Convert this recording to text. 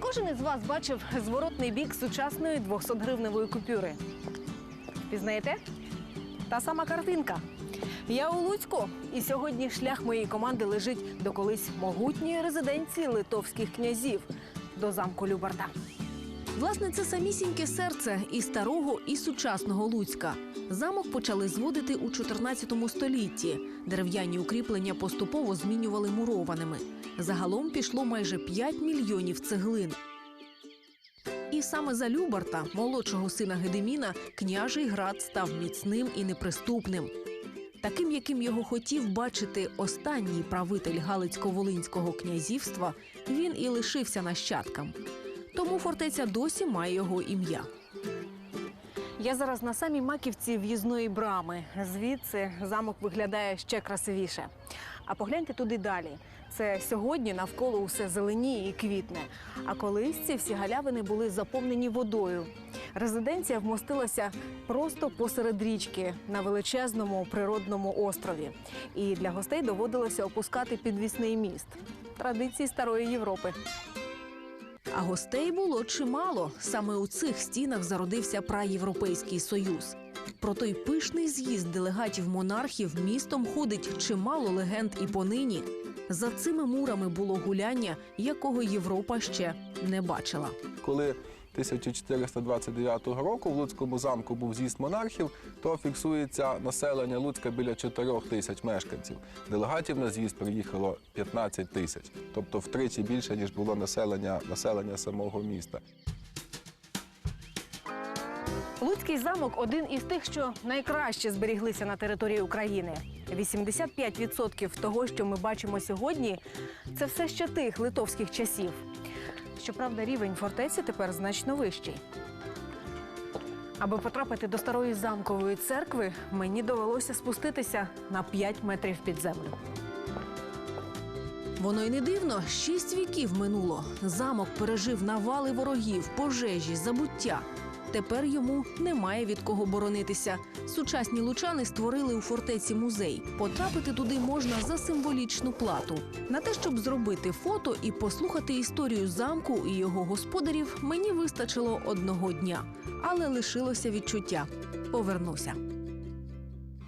Кожен із вас бачив зворотний бік сучасної 200-гривневої купюри. Пізнаєте? Та сама картинка. Я у Луцьку, і сьогодні шлях моєї команди лежить до колись могутньої резиденції литовських князів до замку Любарта. Власне, це самісіньке серце і старого, і сучасного Луцька. Замок почали зводити у 14 столітті. Дерев'яні укріплення поступово змінювали мурованими. Загалом пішло майже 5 мільйонів цеглин. І саме за Любарта, молодшого сина Гедеміна, княжий град став міцним і неприступним. Таким, яким його хотів бачити останній правитель Галицько-Волинського князівства, він і лишився нащадкам. Тому фортеця досі має його ім'я. Я зараз на самій маківці в'їзної брами. Звідси замок виглядає ще красивіше. А погляньте туди далі. Це сьогодні навколо усе зеленіє і квітне. А колись ці всі галявини були заповнені водою. Резиденція вмостилася просто посеред річки на величезному природному острові. І для гостей доводилося опускати підвісний міст. Традиції старої Європи. А гостей було чимало. Саме у цих стінах зародився праєвропейський союз. Про той пишний з'їзд делегатів монархів містом ходить чимало легенд і понині. За цими мурами було гуляння, якого Європа ще не бачила. Коли 1429 року в Луцькому замку був з'їзд монархів, то фіксується населення Луцька біля 4 тисяч мешканців. Делегатів на з'їзд приїхало 15 тисяч, тобто втричі більше, ніж було населення, населення самого міста. Луцький замок один із тих, що найкраще зберіглися на території України. 85% того, що ми бачимо сьогодні, це все ще тих литовських часів. Щоправда, рівень фортеці тепер значно вищий. Аби потрапити до старої замкової церкви, мені довелося спуститися на 5 метрів під землю. Воно й не дивно, шість віків минуло. Замок пережив навали ворогів, пожежі, забуття. Тепер йому немає від кого боронитися. Сучасні лучани створили у фортеці музей. Потрапити туди можна за символічну плату. На те, щоб зробити фото і послухати історію замку і його господарів, мені вистачило одного дня, але лишилося відчуття. Повернуся.